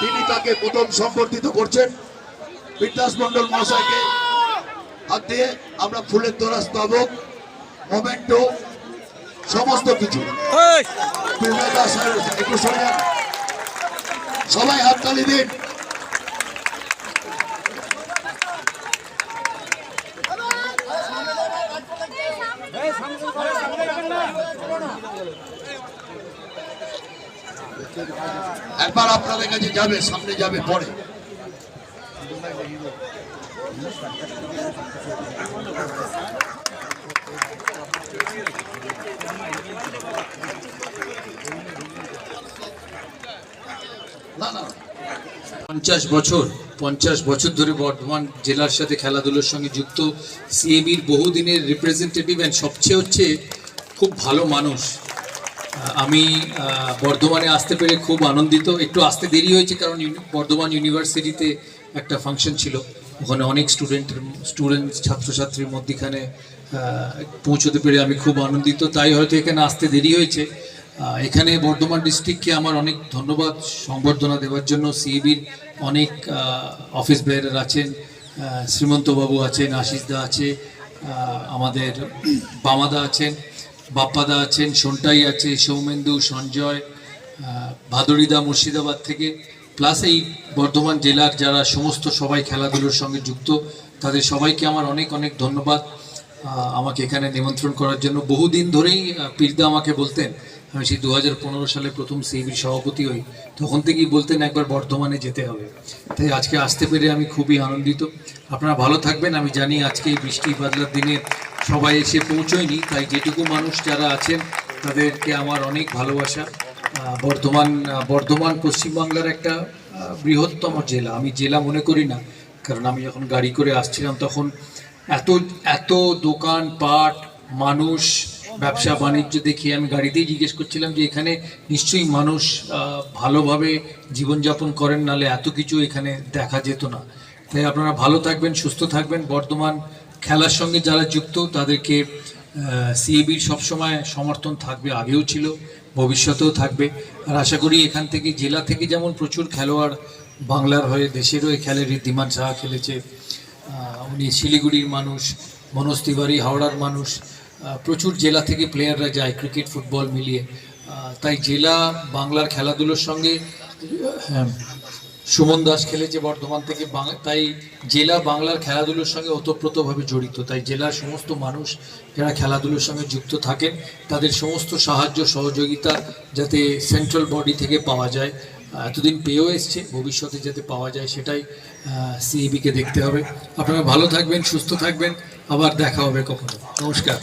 তিনি তাকে প্রথম সম্বর্ধিত করছেন। বিদ্যাস মন্ডল মহাশয়কে হাত দিয়ে আমরা ফুলের তোরা স্তবক মোমেন্টো সমস্ত কিছু। একটু সরে। সবাই হাততালি দিন। একবার আপনাদের কাছে যাবে, সামনে যাবে, পরে। পঞ্চাশ বছর পঞ্চাশ বছর ধরে বর্ধমান জেলার সাথে খেলাধুলোর সঙ্গে যুক্ত সিএবির বহুদিনের রিপ্রেজেন্টেটিভ অ্যান্ড সবচেয়ে হচ্ছে খুব ভালো মানুষ। আমি বর্ধমানে আসতে পেরে খুব আনন্দিত। একটু আসতে দেরি হয়েছে কারণ বর্ধমান ইউনিভার্সিটিতে একটা ফাংশন ছিল। ওখানে অনেক স্টুডেন্টের স্টুডেন্ট, ছাত্রছাত্রীর মধ্যেখানে পৌঁছতে পেরে আমি খুব আনন্দিত। তাই হয়তো এখানে আসতে দেরি হয়েছে। এখানে বর্ধমান ডিস্ট্রিক্টকে আমার অনেক ধন্যবাদ সংবর্ধনা দেওয়ার জন্য। সিএবির অনেক অফিস বেয়ারার আছেন শ্রীমন্তবাবু আছেন আশিসদা আছে আমাদের বামাদা আছেন বাপ্পাদা আছেন, সন্টাই আছে, সৌমেন্দু, সঞ্জয় ভাদুরিদা মুর্শিদাবাদ থেকে। প্লাস এই বর্ধমান জেলার যারা সমস্ত সবাই খেলাধুলোর সঙ্গে যুক্ত, তাদের সবাইকে আমার অনেক অনেক ধন্যবাদ আমাকে এখানে নিমন্ত্রণ করার জন্য। বহুদিন ধরেই পীরদা আমাকে বলতেন, আমি সেই দু হাজার পনেরো সালে প্রথম সিবির সভাপতি হই, তখন থেকেই বলতেন একবার বর্ধমানে যেতে হবে। তাই আজকে আসতে পেরে আমি খুবই আনন্দিত। আপনারা ভালো থাকবেন, আমি জানি আজকে এই বৃষ্টি বাদলার দিনে সবাই এসে পৌঁছয়নি, তাই যেটুকু মানুষ যারা আছেন, তাদেরকে আমার অনেক ভালোবাসা। বর্ধমান বর্ধমান পশ্চিমবাংলার একটা বৃহত্তম জেলা। আমি জেলা মনে করি না, কারণ আমি যখন গাড়ি করে আসছিলাম তখন এত এত দোকান পাট, মানুষ, ব্যবসা বাণিজ্য দেখে আমি গাড়িতেই জিজ্ঞেস করছিলাম যে এখানে নিশ্চয়ই মানুষ ভালোভাবে জীবনযাপন করেন, নালে এত কিছু এখানে দেখা যেত না। তাই আপনারা ভালো থাকবেন, সুস্থ থাকবেন। বর্তমান খেলার সঙ্গে যারা যুক্ত, তাদেরকে সিএবির সবসময় সমর্থন থাকবে, আগেও ছিল, ভবিষ্যতেও থাকবে। আর আশা করি এখান থেকে, জেলা থেকে যেমন প্রচুর খেলোয়াড় বাংলার হয়ে দেশের হয়ে খেলে ঋদ্ধিমান সাহা খেলেছে উনি শিলিগুড়ির মানুষ, মনোজ তিওয়ারি হাওড়ার মানুষ প্রচুর জেলা থেকে প্লেয়াররা যায় ক্রিকেট ফুটবল মিলিয়ে। তাই জেলা বাংলার খেলাধুলোর সঙ্গে সুমন দাস খেলেছে বর্ধমান থেকে তাই জেলা বাংলার খেলাধুলোর সঙ্গে ওতপ্রোতভাবে জড়িত। তাই জেলার সমস্ত মানুষ যারা খেলাধুলোর সঙ্গে যুক্ত থাকেন, তাদের সমস্ত সাহায্য, সহযোগিতা যাতে সেন্ট্রাল বডি থেকে পাওয়া যায় এতদিন পেয়েও এসছে, ভবিষ্যতে যাতে পাওয়া যায় সেটাই সিএবিকে দেখতে হবে। আপনারা ভালো থাকবেন, সুস্থ থাকবেন, আবার দেখা হবে কখনো। নমস্কার।